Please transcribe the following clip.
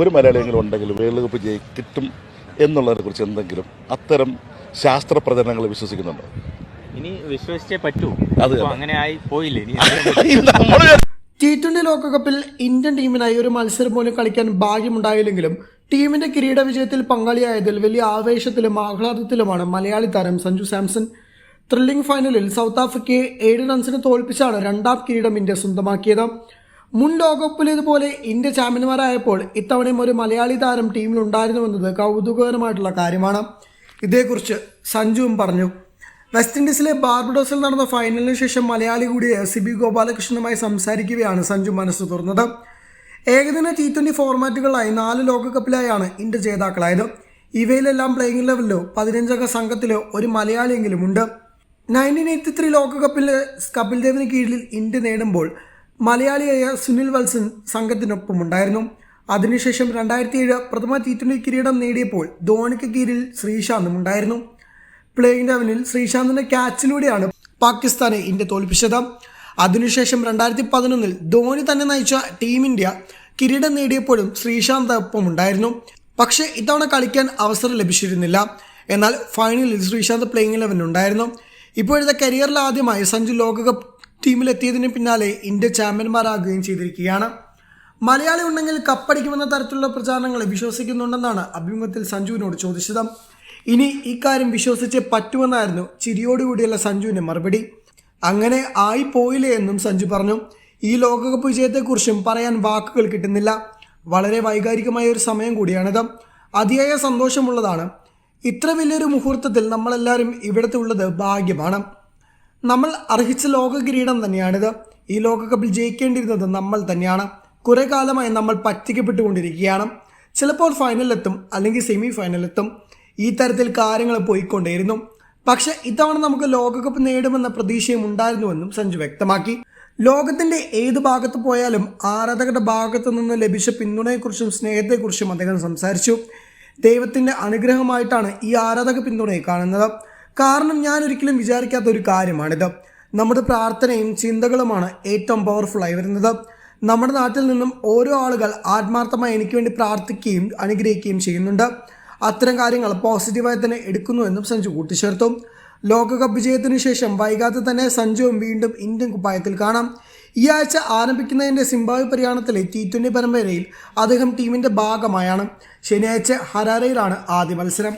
ഒരു മലയാളിയെങ്കിലും ഉണ്ടെങ്കിൽ world cup ജയി കിട്ടും എന്നുള്ളതിനെ കുറിച്ച് എന്തെങ്കിലും അത്തരം ശാസ്ത്ര പ്രചരണങ്ങൾ വിശ്വസിക്കുന്നുണ്ടോ? ഇനി വിശ്വസിച്ചേ പറ്റൂ. അത് അങ്ങനെ ആയി പോയില്ലേ? ഇനി നമ്മൾ ടി ട്വന്റി ലോകകപ്പിൽ ഇന്ത്യൻ ടീമിനായി ഒരു മത്സരം പോലും കളിക്കാൻ ഭാഗ്യമുണ്ടായില്ലെങ്കിലും ടീമിന്റെ കിരീട വിജയത്തിൽ പങ്കാളിയായതിൽ വലിയ ആവേശത്തിലും ആഹ്ലാദത്തിലുമാണ് മലയാളി താരം സഞ്ജു സാംസൺ. ത്രില്ലിംഗ് ഫൈനലിൽ സൗത്ത് ആഫ്രിക്കയെ ഏഴ് റൺസിന് തോൽപ്പിച്ചാണ് രണ്ടാം കിരീടം ഇന്ത്യ സ്വന്തമാക്കിയത്. മുൻ ലോകകപ്പിലേതുപോലെ ഇന്ത്യ ചാമ്പ്യന്മാരായപ്പോൾ ഇത്തവണയും ഒരു മലയാളി താരം ടീമിൽ ഉണ്ടായിരുന്നുവെന്നത് കൗതുകകരമായിട്ടുള്ള കാര്യമാണ്. ഇതേക്കുറിച്ച് സഞ്ജുവും പറഞ്ഞു. വെസ്റ്റ് ഇൻഡീസിലെ ബാർബഡോസിൽ നടന്ന ഫൈനലിന് ശേഷം മലയാളി കൂടിയ സി ബി ഗോപാലകൃഷ്ണനുമായി സംസാരിക്കുകയാണ് സഞ്ജു മനസ്സ് തുറന്നത്. ഏകദിന ടി ട്വന്റി ഫോർമാറ്റുകളിലായി നാല് ലോകകപ്പിലായാണ് ഇന്ത്യ ജേതാക്കളായത്. ഇവയിലെല്ലാം പ്ലേയിങ് ലെവലിലോ പതിനഞ്ചംഗ സംഘത്തിലോ ഒരു മലയാളിയെങ്കിലും ഉണ്ട്. നയന്റീൻ എയ്റ്റി ത്രീ ലോകകപ്പിൽ കപിൽ ദേവിന് കീഴിൽ ഇന്ത്യ നേടുമ്പോൾ മലയാളിയായ സുനിൽ വത്സൻ സംഘത്തിനൊപ്പമുണ്ടായിരുന്നു. അതിനുശേഷം രണ്ടായിരത്തി ഏഴ് പ്രഥമ ടി ട്വന്റി കിരീടം നേടിയപ്പോൾ ധോണിക്ക് കീഴിൽ ശ്രീശാന്തും ഉണ്ടായിരുന്നു പ്ലേയിങ് ലെവനിൽ ശ്രീശാന്തിന്റെ ക്യാച്ചിലൂടെയാണ് പാകിസ്ഥാനെ ഇന്ത്യ തോൽപ്പിച്ചത്. അതിനുശേഷം രണ്ടായിരത്തി പതിനൊന്നിൽ ധോണി തന്നെ നയിച്ച ടീം ഇന്ത്യ കിരീടം നേടിയപ്പോഴും ശ്രീശാന്ത് ഒപ്പം ഉണ്ടായിരുന്നു പക്ഷേ ഇത്തവണ കളിക്കാൻ അവസരം ലഭിച്ചിരുന്നില്ല. എന്നാൽ ഫൈനലിൽ ശ്രീശാന്ത് പ്ലേയിങ് ലെവൻ ഉണ്ടായിരുന്നു. ഇപ്പോഴത്തെ കരിയറിൽ ആദ്യമായി സഞ്ജു ലോകകപ്പ് ടീമിലെത്തിയതിന് പിന്നാലെ ഇന്ത്യ ചാമ്പ്യന്മാരാകുകയും ചെയ്തിരിക്കുകയാണ്. മലയാളി ഉണ്ടെങ്കിൽ കപ്പടിക്കുമെന്ന തരത്തിലുള്ള പ്രചാരണങ്ങളെ വിശ്വസിക്കുന്നുണ്ടെന്നാണ് അഭിമുഖത്തിൽ സഞ്ജുവിനോട് ചോദിച്ചത്. ഇനി ഇക്കാര്യം വിശ്വസിച്ചേ പറ്റുമെന്നായിരുന്നു ചിരിയോടുകൂടിയുള്ള സഞ്ജുവിന്റെ മറുപടി. അങ്ങനെ ആയി പോയില്ലേ എന്നും സഞ്ജു പറഞ്ഞു. ഈ ലോകകപ്പ് വിജയത്തെക്കുറിച്ചും പറയാൻ വാക്കുകൾ കിട്ടുന്നില്ല. വളരെ വൈകാരികമായ ഒരു സമയം കൂടിയാണിത്. അതിയായ സന്തോഷമുള്ളതാണ്. ഇത്ര വലിയൊരു മുഹൂർത്തത്തിൽ നമ്മളെല്ലാവരും ഇവിടുത്തെ ഉള്ളത് ഭാഗ്യമാണ്. നമ്മൾ അർഹിച്ച ലോക കിരീടം തന്നെയാണിത്. ഈ ലോകകപ്പിൽ ജയിക്കേണ്ടിയിരുന്നത് നമ്മൾ തന്നെയാണ്. കുറെ കാലമായി നമ്മൾ പറ്റിക്കപ്പെട്ടുകൊണ്ടിരിക്കുകയാണ്. ചിലപ്പോൾ ഫൈനലിലെത്തും അല്ലെങ്കിൽ സെമി ഫൈനലിലെത്തും ഈ തരത്തിൽ കാര്യങ്ങൾ പോയിക്കൊണ്ടേയിരുന്നു. പക്ഷെ ഇത്തവണ നമുക്ക് ലോകകപ്പ് നേടുമെന്ന പ്രതീക്ഷയും ഉണ്ടായിരുന്നുവെന്നും സഞ്ജു വ്യക്തമാക്കി. ലോകത്തിന്റെ ഏത് ഭാഗത്ത് പോയാലും ആരാധകരുടെ ഭാഗത്തു നിന്ന് ലഭിച്ച പിന്തുണയെക്കുറിച്ചും സ്നേഹത്തെക്കുറിച്ചും അദ്ദേഹം സംസാരിച്ചു. ദൈവത്തിന്റെ അനുഗ്രഹമായിട്ടാണ് ഈ ആരാധക പിന്തുണയെ കാണുന്നത്. കാരണം ഞാൻ ഒരിക്കലും വിചാരിക്കാത്ത ഒരു കാര്യമാണിത്. നമ്മുടെ പ്രാർത്ഥനയും ചിന്തകളുമാണ് ഏറ്റവും പവർഫുള്ളായി വരുന്നത്. നമ്മുടെ നാട്ടിൽ നിന്നും ഓരോ ആളുകൾ ആത്മാർത്ഥമായി എനിക്ക് വേണ്ടി പ്രാർത്ഥിക്കുകയും അനുഗ്രഹിക്കുകയും ചെയ്യുന്നുണ്ട്. അത്തരം കാര്യങ്ങൾ പോസിറ്റീവായി തന്നെ എടുക്കുന്നുവെന്നും സഞ്ജു കൂട്ടിച്ചേർത്തു. ലോകകപ്പ് വിജയത്തിനു ശേഷം വൈകാതെ തന്നെ സഞ്ജുവും വീണ്ടും ഇന്ത്യൻ കുപ്പായത്തിൽ കാണാം. ഈ ആഴ്ച ആരംഭിക്കുന്നതിന്റെ സിംബാബ്വെ പര്യടനത്തിലെ ടി ട്വന്റി പരമ്പരയിൽ അദ്ദേഹം ടീമിന്റെ ഭാഗമായാണ്. ശനിയാഴ്ച ഹരാരയിലാണ് ആദ്യ മത്സരം.